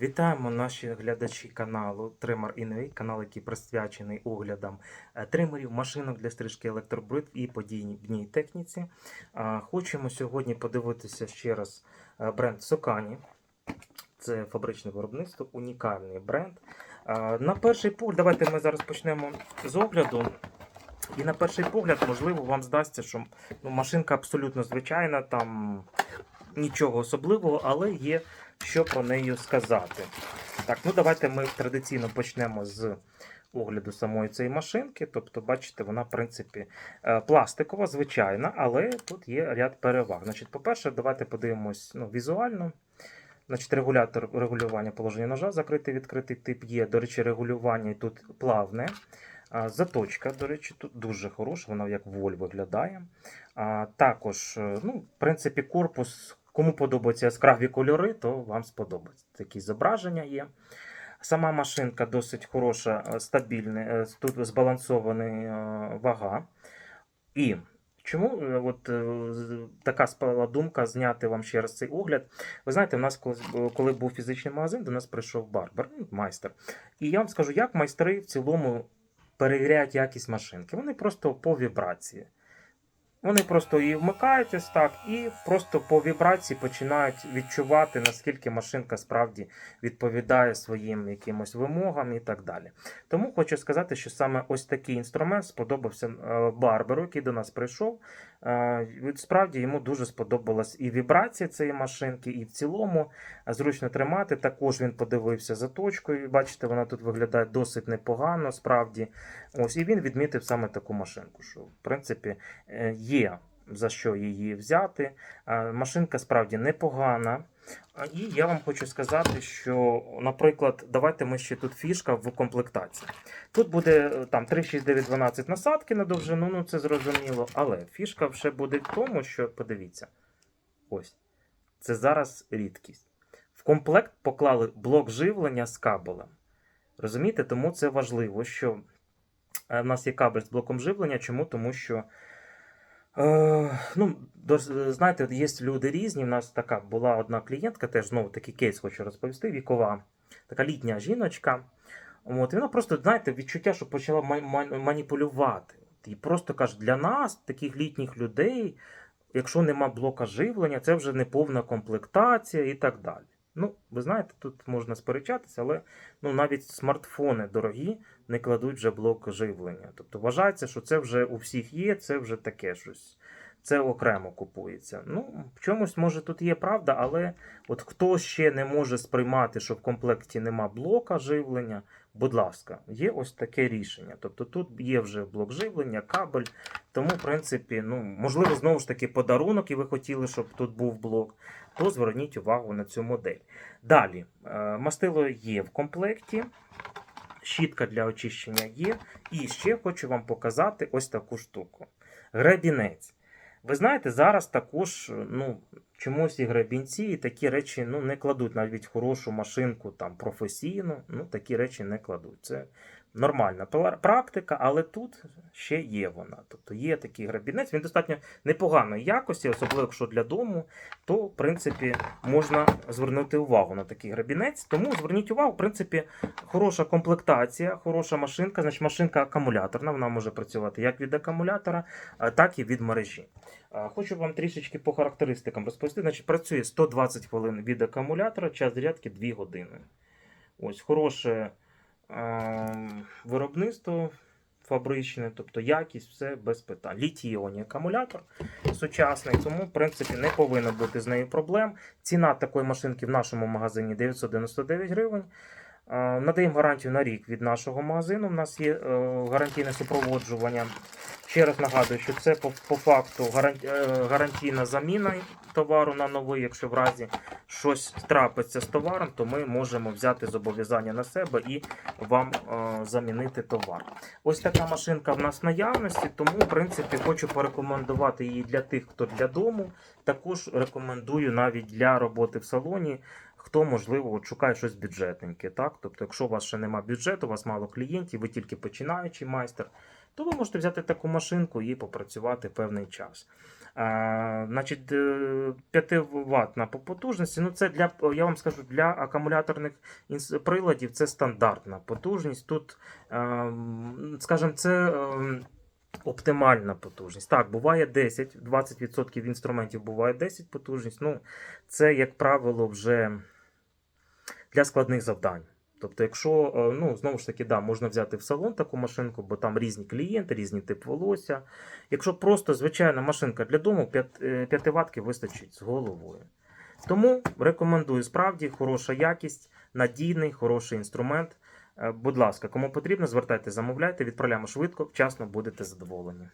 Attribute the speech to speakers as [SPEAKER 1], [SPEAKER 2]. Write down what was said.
[SPEAKER 1] Вітаємо наші глядачі каналу Тримар Інвей, канал, який присвячений оглядам е, тримерів, машинок для стрижки електробритв і подійній техніці. Е, Хочемо сьогодні подивитися ще раз е, бренд Сокані. Це фабричне виробництво, унікальний бренд. На перший погляд, давайте ми зараз почнемо з огляду. І на перший погляд, можливо, вам здасться, що ну, машинка абсолютно звичайна, там нічого особливого, але є що про неї сказати. Так, ну давайте ми традиційно почнемо з огляду самої цієї машинки. Тобто, бачите, вона, в принципі, е, пластикова, звичайна, але тут є ряд переваг. Значить, по-перше, давайте подивимось ну, візуально. Значить, регулятор регулювання положення ножа, закритий відкритий тип є. До речі, регулювання тут плавне. Заточка, до речі, тут дуже хороша, вона як воль виглядає. А, також, е, ну, в принципі, корпус, кому подобаються яскраві кольори, то вам сподобається. Такі зображення є. Сама машинка досить хороша, е, стабільна, е, тут збалансована е, вага. І чому от, така спала думка зняти вам ще раз цей огляд? Ви знаєте, в нас коли, коли був фізичний магазин, до нас прийшов барбер, ну, майстер. І я вам скажу, як майстри в цілому перевіряють якість машинки. Вони просто по вібрації. Вони просто її вмикають так, і просто по вібрації починають відчувати, наскільки машинка справді відповідає своїм якимось вимогам і так далі. Тому хочу сказати, що саме ось такий інструмент сподобався е, Барберу, який до нас прийшов. Е, Справді йому дуже сподобалась і вібрація цієї машинки, і в цілому зручно тримати. Також він подивився за точкою. Бачите, вона тут виглядає досить непогано, справді. Ось і він відмітив саме таку машинку, що в принципі е, є за що її взяти. Е, Машинка справді непогана. І я вам хочу сказати, що, наприклад, давайте ми ще тут фішка в комплектації. Тут буде е, там 3, 6, 9, 12 насадки на довжину, ну це зрозуміло. Але фішка вже буде в тому, що подивіться, ось це зараз рідкість. В комплект поклали блок живлення з кабелем. Розумієте, тому це важливо, що е, в нас є кабель з блоком живлення. Чому? Тому що. Е, ну, знаєте, є люди різні. У нас така була одна клієнтка, теж знову такий кейс хочу розповісти, вікова, така літня жіночка. От, і вона просто, знаєте, відчуття, що почала ма- ма- маніпулювати. І просто каже, для нас, таких літніх людей, якщо нема блока живлення, це вже не повна комплектація і так далі. Ну, ви знаєте, тут можна сперечатися, але ну, навіть смартфони дорогі не кладуть вже блок живлення. Тобто вважається, що це вже у всіх є, це вже таке щось. Це окремо купується. Ну, в чомусь, може, тут є правда, але от хто ще не може сприймати, що в комплекті нема блока живлення, будь ласка, є ось таке рішення. Тобто тут є вже блок живлення, кабель. Тому, в принципі, ну, можливо, знову ж таки подарунок, і ви хотіли, щоб тут був блок, то зверніть увагу на цю модель. Далі, е, мастило є в комплекті. Щітка для очищення є. І ще хочу вам показати ось таку штуку. Гребінець. Ви знаєте, зараз також ну, чомусь і гребінці, і такі речі ну, не кладуть навіть хорошу машинку там, професійну, ну, такі речі не кладуть. Це нормальна практика, але тут ще є вона. Тобто є такий гребінець, він достатньо непоганої якості, особливо якщо для дому, то в принципі можна звернути увагу на такий гребінець. Тому зверніть увагу, в принципі, хороша комплектація, хороша машинка, значить машинка акумуляторна, вона може працювати як від акумулятора, так і від мережі. Хочу вам трішечки по характеристикам розповісти. Значить, працює 120 хвилин від акумулятора, час зарядки 2 години. Ось хороше е, виробництво фабричне, тобто якість, все без питань. Літій-іонний акумулятор сучасний, тому, в принципі, не повинно бути з нею проблем. Ціна такої машинки в нашому магазині 999 гривень. Е, Надаємо гарантію на рік від нашого магазину. У нас є е, гарантійне супроводжування. Ще раз нагадую, що це по, по факту е, гарантійна заміна товару на новий. Якщо в разі щось трапиться з товаром, то ми можемо взяти зобов'язання на себе і вам е, замінити товар. Ось така машинка в нас в наявності, тому в принципі хочу порекомендувати її для тих, хто для дому. Також рекомендую навіть для роботи в салоні. Хто, можливо, от шукає щось бюджетненьке, так? Тобто, якщо у вас ще немає бюджету, у вас мало клієнтів, ви тільки починаючий майстер, то ви можете взяти таку машинку і попрацювати певний час. А, значить, 5 ваттна по потужності. Ну, це для, я вам скажу, для акумуляторних приладів це стандартна потужність. Тут, ем, скажімо, це. ем, Оптимальна потужність. Так, буває 10, 20% інструментів буває 10 потужність. Ну, це, як правило, вже для складних завдань. Тобто, якщо, е, ну, знову ж таки, да, можна взяти в салон таку машинку, бо там різні клієнти, різні тип волосся. Якщо просто звичайна машинка для дому, 5, 5 ватки вистачить з головою. Тому рекомендую справді хороша якість, надійний, хороший інструмент. Е, Будь ласка, кому потрібно, звертайте, замовляйте, відправляємо швидко, вчасно будете задоволені.